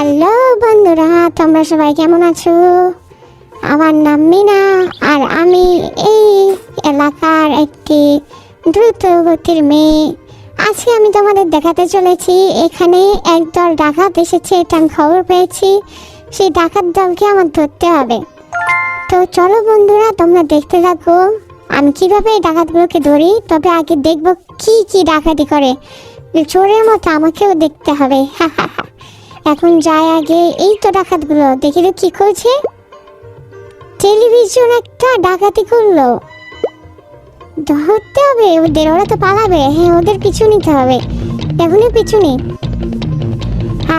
Hello বন্ধুরা, তোমরা সবাই কেমন আছো? আমার নাম মিনা আর আমি এই এলাকার একটি দ্রুত গতির মেয়ে। আজকে আমি তোমাদের দেখাতে চলেছি, এখানে একদল ডাকাত এসেছে এটা আমি খবর পেয়েছি। সেই ডাকাত দলকে আমার ধরতে হবে। তো চলো বন্ধুরা, তোমরা দেখতে থাকো। আমি কীভাবে এই ডাকাতগুলোকে ধরি, তবে আগে দেখব কি কি ডাকাতি করে। চোরের মতো আমাকেও দেখতে হবে এখন যাই আগে এই তো ডাকাতগুলো, দেখি তো কি করছে। টেলিভিশন একটা ডাকাতি করল। ধরতে হবে, ওদের, ওরা তো পালাবে। হ্যাঁ ওদের পিছু নিতে হবে। এখনই পিছু নেই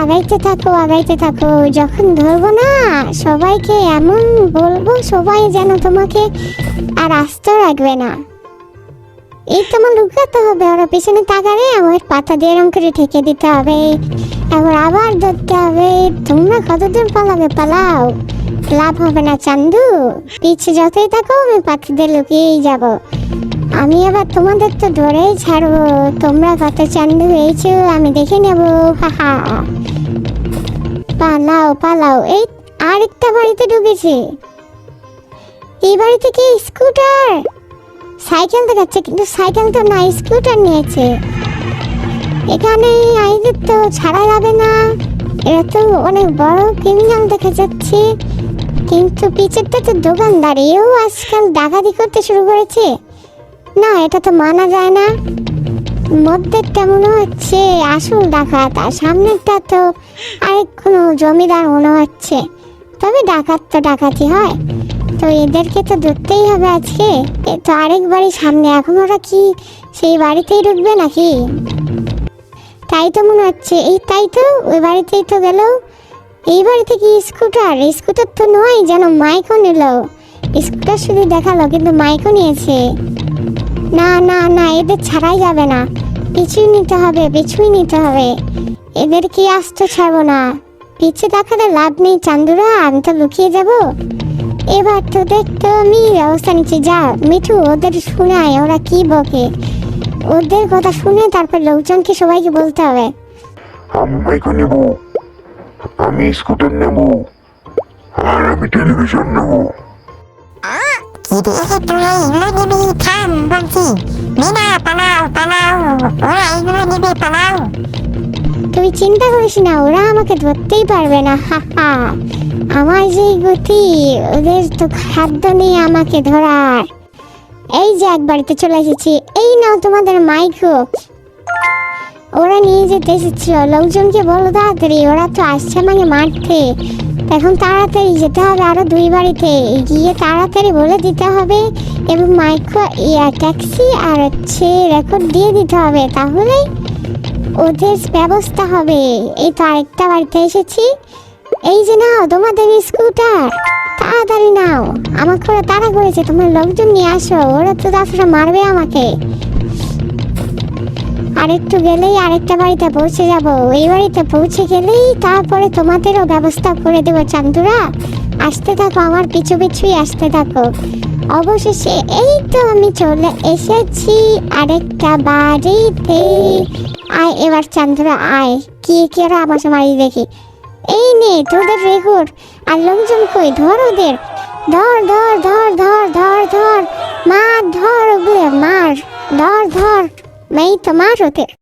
আগাইতে থাকো আগাইতে থাকো, যখন ধরবো না, সবাইকে এমন বলব, সবাই যেন তোমাকে আর আস্ত রাখবে না। এই তোমার লুকাতে হবে, ওরা পিছনে তাকারে আমার পাতা দিয়ে এরম করে ঠেকে দিতে হবে। এবার আবার ধরতে হবে। তোমরা কতদূর পালাবে? পালাও। লাভ হবে না, চান্দু। পিছে যতই থাকো আমি পাতা দিয়ে লুকিয়েই যাব। আমি এবার তোমাদের তো ধরেই ছাড়বো। তোমরা কত চান্দু হয়েছো আমি দেখে নেব। হাহা পালাও পালাও। এই আরেকটা বাড়িতে ঢুকেছে। এই বাড়িতে কি স্কুটার? সাইকেল দেখাচ্ছে, কিন্তু সাইকেল তো না, স্কুটার নিয়েছে। এখানে আইদের তো ছাড়া যাবে না। এরা তো অনেক বড় ক্রিমিনাল দেখা যাচ্ছে। কিন্তু পিছেরটা তো দোকানদার, এও আজকাল ডাকাতি করতে শুরু করেছে। না, এটা তো মানা যায় না। মধ্যেরটা মনে হচ্ছে আসল ডাকাত, আর সামনেরটা তো আরেক কোনো জমিদার মনে হচ্ছে। তবে ডাকাত তো ডাকাতি হয়। তো এদেরকে তো ধরতেই হবে আজকে। তো আরেক বাড়ি সামনে, এখন ওরা কি সেই বাড়িতেই ঢুকবে নাকি? তাই তো মনে হচ্ছে। এই তাই তো, ওই বাড়িতেই তো গেল। এই বাড়িতে কি স্কুটার? স্কুটার তো নয়, যেন মাইকও নিল। স্কুটার শুধু দেখাল, কিন্তু মাইকও নিয়েছে। না না না, এদের ছাড়াই যাবে না। পিছুই নিতে হবে, পিছুই নিতে হবে। এদের কি আস্ত ছাড়বো না? পিছে দেখালে লাভ নেই, চান্দুরা, আমি তো লুকিয়ে যাব। এবার তোদের তো আমি ব্যবস্থা নিচ্ছি যা। মিঠু, ওদের শোনায়, ওরা কি বকে? ওদের কথা শুনে তারপর লোকজনকে সবাইকে বলতে হবে। মাইকো নেব। আমি স্কুটার নেব। আর আমি টেলিভিশন নেব। তুই চিন্তা করিস না ওরা আমাকে ধরতেই পারবে না হা হা। আমার যেই গতি ওদের তো খাদ্য নেই আমাকে ধরার। এই যে এক বাড়িতে চলে এসেছি এই নাও তোমাদের মাইকো ওরা নিয়ে যেতে এসেছিল। লোকজনকে বলো তাড়াতাড়ি, ওরা তো আসছে আমাকে মারতে। এখন তাড়াতাড়ি যেতে হবে আরও দুই বাড়িতে। গিয়ে তাড়াতাড়ি বলে দিতে হবে এবং মাইক্রো ট্যাক্সি আর হচ্ছে রেকর্ড দিয়ে দিতে হবে। তাহলেই ওদের ব্যবস্থা হবে। এই তো আরেকটা বাড়িতে এসেছি। এই যে নাও তোমাদের স্কুটার তাড়াতাড়ি নাও। আমাকে ওরা তাড়া করেছে, তোমার লোকজন নিয়ে আসো, ওরা তো তাছাড়া মারবে আমাকে। আরেকটু গেলেই আরেকটা বাড়িতে পৌঁছে যাব। এই বাড়িতে পৌঁছে গেলেই তারপরে তোমাদেরও ব্যবস্থা করে দেবো, চান্দুরা। আসতে থাকো, আমার পিছু পিছুই আসতে থাকো। অবশেষে এই তো আমি চলে এসেছি আরেকটা বাড়িতে। আয় এবার, চান্দুরা, আয়। কি কি ওরা আমার মারি দেখি? এই নে, তোদের রেকর্ড আর লোকজন কই? ধর ওদের। ধর ধর ধর ধর ধর ধর। মার, ধর ওগুলো, মার। ধর ধর। এই তো মার ওদের।